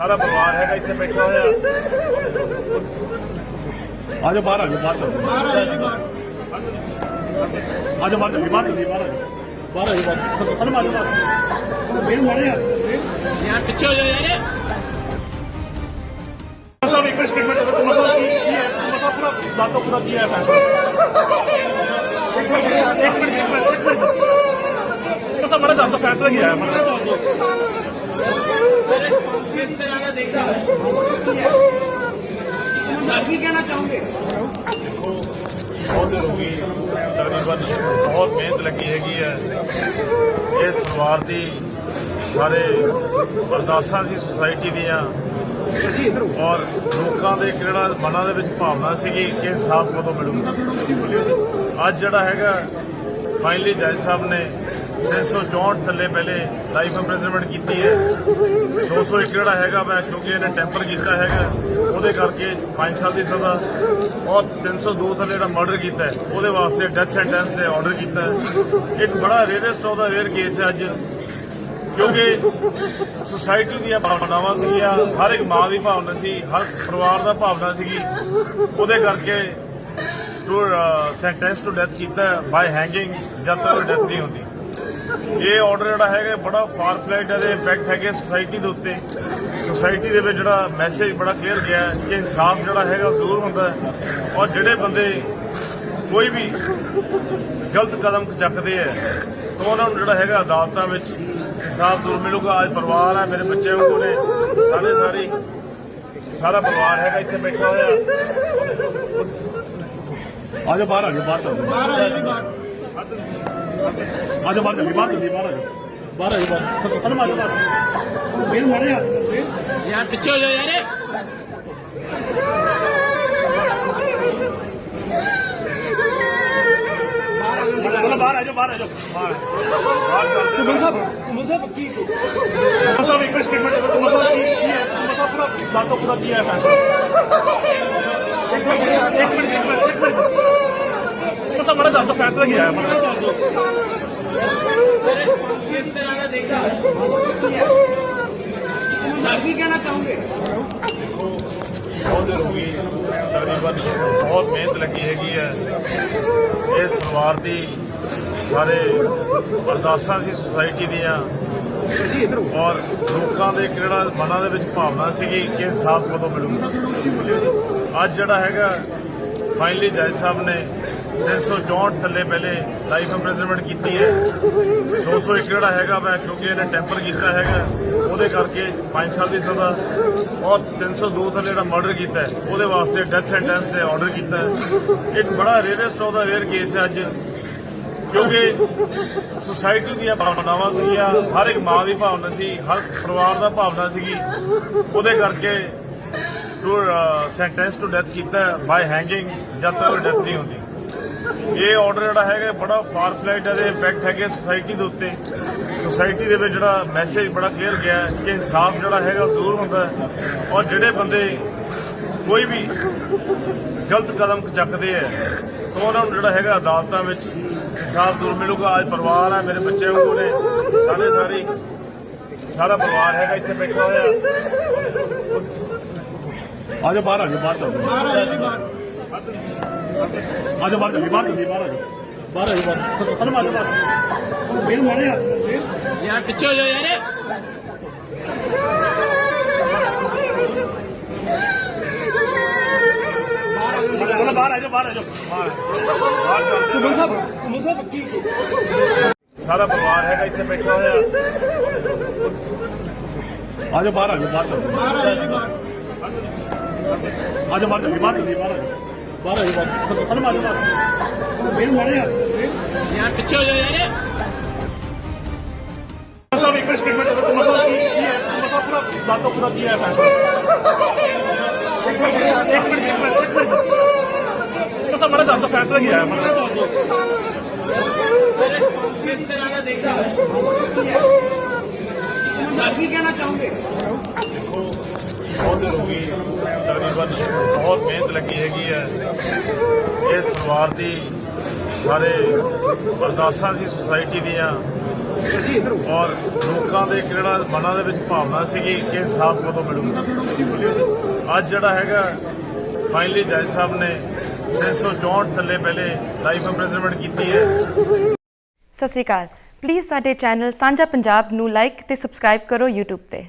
ਸਾਰਾ ਪਰਿਵਾਰ ਹੈਗਾ ਇੱਥੇ ਬੈਠਾ ਹੋਇਆ ਆ ਜਾਓ ਬਾਹਰ ਆ ਜਾਓ ਬਾਹਰ ਆ ਜਾਓ ਬਾਹਰ ਆ ਜੀ ਬਾਹਰ ਆ ਜਾਓ ਬਾਹਰ ਜਾਓ ਬਾਹਰ ਆ ਜਾਓ ਬਾਹਰ ਆ ਜਾਓ ਬਾਹਰ ਆ ਜਾਓ ਬਾਹਰ ਸਾਨੂੰ ਮਾਰੋ ਬਾਹਰ ਫੇਰ ਮਾਰੇ ਯਾਰ ਯਾਰ ਪਿੱਛੇ ਹੋ ਜਾਓ ਯਾਰ ਸਭ ਇੱਕ ਸਟੇਟਮੈਂਟ ਦੇ ਵਿੱਚ ਮਸਲਾ ਕੀ ਕੀ ਹੈ ਮਸਲਾ ਪੂਰਾ ਦਾਤੋ ਪੂਰਾ ਕੀ ਹੈ ਫੈਸਲਾ ਇੱਕ ਮਿੰਟ ਇੱਕ ਮਿੰਟ ਇੱਕ ਮਿੰਟ ਇੱਕ ਮਿੰਟ ਮਸਲਾ ਬੜਾ ਦਾਤੋ ਫੈਸਲਾ ਕੀ ਹੈ ਮਸਲਾ ਕਿਸ ਤਰ੍ਹਾਂ ਦਾ ਦੇਖਦਾ ਹੈ ਕੀ ਕਹਿਣਾ ਚਾਹੋਗੇ ਬਹੁਤ ਹੋ ਤਕਰੀਬਨ ਬਹੁਤ ਮਿਹਨਤ ਲੱਗੀ ਹੈਗੀ ਹੈ। ਇਸ ਪਰਿਵਾਰ ਦੀ ਸਾਰੇ ਅਰਦਾਸਾਂ ਸੀ ਸੁਸਾਇਟੀ ਦੀਆਂ। ਔਰ ਲੋਕਾਂ ਦੇ ਇੱਕ ਜਿਹੜਾ ਮਨਾਂ ਦੇ ਵਿੱਚ ਭਾਵਨਾ ਸੀਗੀ ਕਿ ਇਨਸਾਫ ਕਦੋਂ ਮਿਲੂਗਾ ਅੱਜ ਜਿਹੜਾ ਹੈਗਾ ਫਾਈਨਲੀ ਜੱਜ ਸਾਹਿਬ ਨੇ 364 ਥੱਲੇ ਪਹਿਲੇ ਲਾਈਫ ਇੰਪ੍ਰਿਜ਼ਨਮੈਂਟ ਕੀਤੀ ਹੈ। 201 ਜਿਹੜਾ ਹੈਗਾ ਮੈਂ ਕਿਉਂਕਿ ਇਹਨੇ ਟੈਂਪਰ ਕੀਤਾ ਹੈਗਾ, ਉਹਦੇ ਕਰਕੇ 5 ਸਾਲ ਦੀ ਸਜ਼ਾ ਔਰ 302 ਥੱਲੇ ਜਿਹੜਾ ਮਰਡਰ ਕੀਤਾ ਹੈ, ਉਹਦੇ ਵਾਸਤੇ ਡੈਥ ਸੈਂਟੈਂਸ ਤੇ ਆਰਡਰ ਕੀਤਾ ਹੈ। ਇੱਕ ਬੜਾ rarest of the rare case ਹੈ ਅੱਜ, ਕਿਉਂਕਿ ਸੁਸਾਇਟੀ ਦੀਆਂ ਭਾਵਨਾਵਾਂ ਸੀਗੀਆਂ, ਹਰ ਇੱਕ ਮਾਂ ਦੀ ਭਾਵਨਾ ਸੀ, ਹਰ ਪਰਿਵਾਰ ਦਾ ਭਾਵਨਾ ਸੀਗੀ। ਉਹਦੇ ਕਰਕੇ ਟੂ ਸੈਂਟੈਂਸ ਟੂ ਡੈਥ ਕੀਤਾ ਬਾਈ ਹੈਂਗਿੰਗ ਜਦ ਤੱਕ ਡੈਥ ਨਹੀਂ ਹੁੰਦੀ। ਇਹ ਆਰਡਰ ਜਿਹੜਾ ਹੈਗਾ ਬੜਾ ਫਾਰ ਫਲਾਈਟ ਇਹਦੇ ਇੰਪੈਕਟ ਹੈਗੇ ਸੋਸਾਇਟੀ ਦੇ ਉੱਤੇ। ਸੋਸਾਇਟੀ ਦੇ ਵਿੱਚ ਜਿਹੜਾ ਮੈਸੇਜ ਬੜਾ ਕਲੀਅਰ ਗਿਆ ਕਿ ਇਨਸਾਫ ਜਿਹੜਾ ਹੈਗਾ ਉਹ ਜ਼ਰੂਰ ਹੁੰਦਾ ਔਰ ਜਿਹੜੇ ਬੰਦੇ ਕੋਈ ਵੀ ਗਲਤ ਕਦਮ ਚੱਕਦੇ ਹੈ, ਤਾਂ ਉਹਨਾਂ ਨੂੰ ਜਿਹੜਾ ਹੈਗਾ ਅਦਾਲਤਾਂ ਵਿੱਚ ਇਨਸਾਫ ਜ਼ਰੂਰ ਮਿਲੂਗਾ। ਅੱਜ ਪਰਿਵਾਰ ਹੈ, ਮੇਰੇ ਬੱਚੇ ਵਾਂਗੂ ਨੇ, ਸਾਰੇ ਸਾਰੀ, ਸਾਰਾ ਪਰਿਵਾਰ ਹੈਗਾ ਇੱਥੇ ਬੈਠਾ ਹੋਇਆ। ਆ ਜਾਓ ਬਾਹਰ ਆ ਜਾਓ ਬਾਹਰ ਆ ਜਾਓ ਬਾਹਰ ਆ ਜੀ ਬਾਹਰ। ਆ ਜਾਓ ਬਾਹਰ ਜਾਓ ਬਾਹਰ ਜਾਓ ਬਾਹਰ ਆ ਜਾਓ। ਬਾਹਰ ਆ ਜਾਓ ਬਾਹਰ। ਸਾਨੂੰ ਮਾਰੋ ਬਾਹਰ। ਫੇਰ ਮਾਰੇ ਯਾਰ ਪਿੱਛੇ ਹੋ ਜਾਓ ਯਾਰ। ਚਲੋ ਬਾਹਰ ਆ ਜਾਓ ਬਾਹਰ ਆ ਜਾਓ। ਬਾਹਰ ਬਾਹਰ ਚੱਲਦੇ ਮੁੰਡਾ ਸਾਹਿਬ ਮੁੰਡਾ ਸਾਹਿਬ ਕੀ ਮਸਲਾ ਇੱਕ ਸਟੇਟਮੈਂਟ ਵਿੱਚ ਮਸਲਾ ਕੀ ਹੈ? ਮਸਲਾ ਪੂਰਾ ਦਾਤੋ ਪੂਰਾ ਕੀ ਹੈ? ਫੈਸਲਾ ਇੱਕ ਮਿੰਟ ਇੱਕ ਮਿੰਟ ਇੱਕ ਮਿੰਟ ਇੱਕ ਮਿੰਟ ਮਸਲਾ ਫੈਸਲਾ ਕੀ ਹੈ ਮਸਲਾ ਕਿਸ ਤਰ੍ਹਾਂ ਦਾ ਦੇਖਦਾ ਹੈ ਕੀ ਕਹਿਣਾ ਚਾਹੋਗੇ ਬਹੁਤ ਹੋ ਗਈ ਤਕਰੀਬਨ ਬਹੁਤ ਮਿਹਨਤ ਲੱਗੀ ਹੈਗੀ ਹੈ ਇਸ ਪਰਿਵਾਰ ਦੀ ਸਾਰੇ ਅਰਦਾਸਾਂ ਸੀ ਸੁਸਾਇਟੀ ਦੀਆਂ ਔਰ ਲੋਕਾਂ ਦੇ ਇੱਕ ਜਿਹੜਾ ਮਨਾਂ ਦੇ ਵਿੱਚ ਭਾਵਨਾ ਸੀਗੀ ਕਿ ਇਨਸਾਫ ਕਦੋਂ ਮਿਲੂਗਾ। ਅੱਜ ਜਿਹੜਾ ਹੈਗਾ ਫਾਈਨਲੀ ਜੱਜ ਸਾਹਿਬ ਨੇ 364 ਥੱਲੇ ਪਹਿਲੇ ਲਾਈਫ ਇੰਪ੍ਰਿਜ਼ਨਮੈਂਟ ਕੀਤੀ ਹੈ। 201 ਜਿਹੜਾ ਹੈਗਾ ਮੈਂ, ਕਿਉਂਕਿ ਇਹਨੇ ਟੈਂਪਰ ਕੀਤਾ ਹੈਗਾ, ਉਹਦੇ ਕਰਕੇ 5 ਸਾਲ ਦੀ ਸਜ਼ਾ ਔਰ 302 ਥੱਲੇ ਜਿਹੜਾ ਮਰਡਰ ਕੀਤਾ ਉਹਦੇ ਵਾਸਤੇ ਡੈਥ ਸੈਂਟੈਂਸ ਤੇ ਆਰਡਰ ਕੀਤਾ ਹੈ। ਇੱਕ ਬੜਾ rarest of the rare case ਹੈ ਅੱਜ। ਕਿਉਂਕਿ ਸੁਸਾਇਟੀ ਦੀਆਂ ਭਾਵਨਾਵਾਂ ਸੀਗੀਆਂ, ਹਰ ਇੱਕ ਮਾਂ ਦੀ ਭਾਵਨਾ ਸੀ, ਹਰ ਪਰਿਵਾਰ ਦਾ ਭਾਵਨਾ ਸੀਗੀ। ਉਹਦੇ ਕਰਕੇ ਟੂ ਸੈਂਟੈਂਸ ਟੂ ਡੈਥ ਕੀਤਾ ਬਾਈ ਹੈਂਗਿੰਗ ਜਦ ਤੱਕ ਡੈਥ ਨਹੀਂ ਹੁੰਦੀ। ਇਹ ਆਰਡਰ ਜਿਹੜਾ ਹੈਗਾ, ਬੜਾ ਫਾਰ ਫਲਾਈਟ ਇਹਦੇ ਇੰਪੈਕਟ ਹੈਗੇ ਸੁਸਾਇਟੀ ਦੇ ਉੱਤੇ। ਸੁਸਾਇਟੀ ਦੇ ਵਿੱਚ ਜਿਹੜਾ ਮੈਸੇਜ ਬੜਾ ਕਲੀਅਰ ਗਿਆ ਕਿ ਇਨਸਾਫ ਜਿਹੜਾ ਹੈਗਾ ਉਹ ਜ਼ਰੂਰ ਹੁੰਦਾ ਔਰ ਜਿਹੜੇ ਬੰਦੇ ਕੋਈ ਵੀ ਗਲਤ ਕਦਮ ਚੱਕਦੇ ਹੈ, ਤਾਂ ਉਹਨਾਂ ਨੂੰ ਜਿਹੜਾ ਹੈਗਾ ਅਦਾਲਤਾਂ ਵਿੱਚ ਇਨਸਾਫ ਜ਼ਰੂਰ ਮਿਲੂਗਾ ਅੱਜ ਪਰਿਵਾਰ ਹੈ ਮੇਰੇ ਬੱਚੇ ਵਾਂਗੂ ਨੇ ਸਾਰੇ ਸਾਰੀ। ਸਾਰਾ ਪਰਿਵਾਰ ਹੈਗਾ ਇੱਥੇ ਬੈਠਾ ਹੋਇਆ। ਆ ਜਾਓ ਬਾਹਰ ਆ ਜਾਓ ਬਾਹਰ ਜਾਓ। ਬਾਹਰ ਆ ਜੀ ਬਾਹਰ। ਆ ਜਾਓ ਬਾਹਰ ਬਾਹਰ ਜਾਓ ਬਾਹਰ ਆ ਜਾਓ। ਬਾਹਰ ਆ ਜਾਓ ਬਾਹਰ ਸਾਨੂੰ ਮਾਰੋ ਬਾਹਰ ਫੇਰ ਮਾਰੇ ਯਾਰ ਪਿੱਛੇ ਹੋ ਜਾਓ ਯਾਰ। ਚਲੋ ਬਾਹਰ ਆ ਜਾਓ ਬਾਹਰ ਆ ਜਾਓ ਬਾਹਰ ਬਾਹਰ ਚੱਲਦੇ ਮੁੰਡਾ ਸਾਹਿਬ ਮੁੰਡਾ ਸਾਹਿਬ ਕੀ ਸਾਰਾ ਪਰਿਵਾਰ ਹੈਗਾ ਇੱਥੇ ਬੈਠਾ ਹੋਇਆ ਆ ਜਾਓ ਬਾਹਰ ਆ ਜਾਓ ਬਾਹਰ ਜਾਓ ਬਾਹਰ ਆ ਜੀ ਬਾਹਰ ਆ ਜਾਓ ਬਾਹਰ ਜਾਓ ਬਾਹਰ ਜਾਓ ਬਾਹਰ ਆ ਜਾਓ ਬਾਹਰ ਆ ਜਾਓ ਬਾਹਰ ਸਾਨੂੰ ਮਾਰੋ ਬਾਹਰ ਫੇਰ ਮਾਰੇ ਯਾਰ ਯਾਰ ਪਿੱਛੇ ਹੋ ਜਾਓ ਯਾਰ ਸਭ ਇੱਕ ਸਟੇਟਮੈਂਟ ਦੇ ਵਿੱਚ ਮਸਲਾ ਕੀ ਕੀ ਹੈ ਮਸਲਾ ਪੂਰਾ ਦਾਤੋ ਪੂਰਾ ਕੀ ਹੈ ਫੈਸਲਾ ਇੱਕ ਮਿੰਟ ਇੱਕ ਮਿੰਟ ਇੱਕ ਮਿੰਟ ਇੱਕ ਮਿੰਟ ਮਸਲਾ ਬੜਾ ਦਾਤੋ ਫੈਸਲਾ ਕੀ ਹੈ ਮਸਲਾ ਤਰ੍ਹਾਂ ਦਾ ਦੇਖਦਾ ਹੈ ਕੀ ਕਹਿਣਾ ਚਾਹੋਗੇ ਬਹੁਤ ਹੋ ਤਕਰੀਬਨ ਬਹੁਤ ਮਿਹਨਤ ਲੱਗੀ ਹੈਗੀ ਹੈ ਇਸ ਪਰਿਵਾਰ ਦੀ ਸਾਰੇ ਅਰਦਾਸਾਂ ਸੀ ਸੁਸਾਇਟੀ ਦੀਆਂ। ਔਰ ਲੋਕਾਂ ਦੇ ਇੱਕ ਜਿਹੜਾ ਮਨਾਂ ਦੇ ਵਿੱਚ ਭਾਵਨਾ ਸੀਗੀ ਕਿ ਇਨਸਾਫ ਕਦੋਂ ਮਿਲੂਗਾ ਅੱਜ ਜਿਹੜਾ ਹੈਗਾ ਫਾਈਨਲੀ ਜੱਜ ਸਾਹਿਬ ਨੇ 364 ਥੱਲੇ ਪਹਿਲੇ ਲਾਈਫ ਇੰਪ੍ਰਿਜ਼ਨਮੈਂਟ ਕੀਤੀ ਹੈ। ਸਤਿ ਸ਼੍ਰੀ ਅਕਾਲ। ਪਲੀਜ਼ ਸਾਡੇ ਚੈਨਲ ਸਾਂਝਾ ਪੰਜਾਬ ਨੂੰ ਲਾਈਕ ਤੇ ਸਬਸਕ੍ਰਾਈਬ ਕਰੋ YouTube ਤੇ।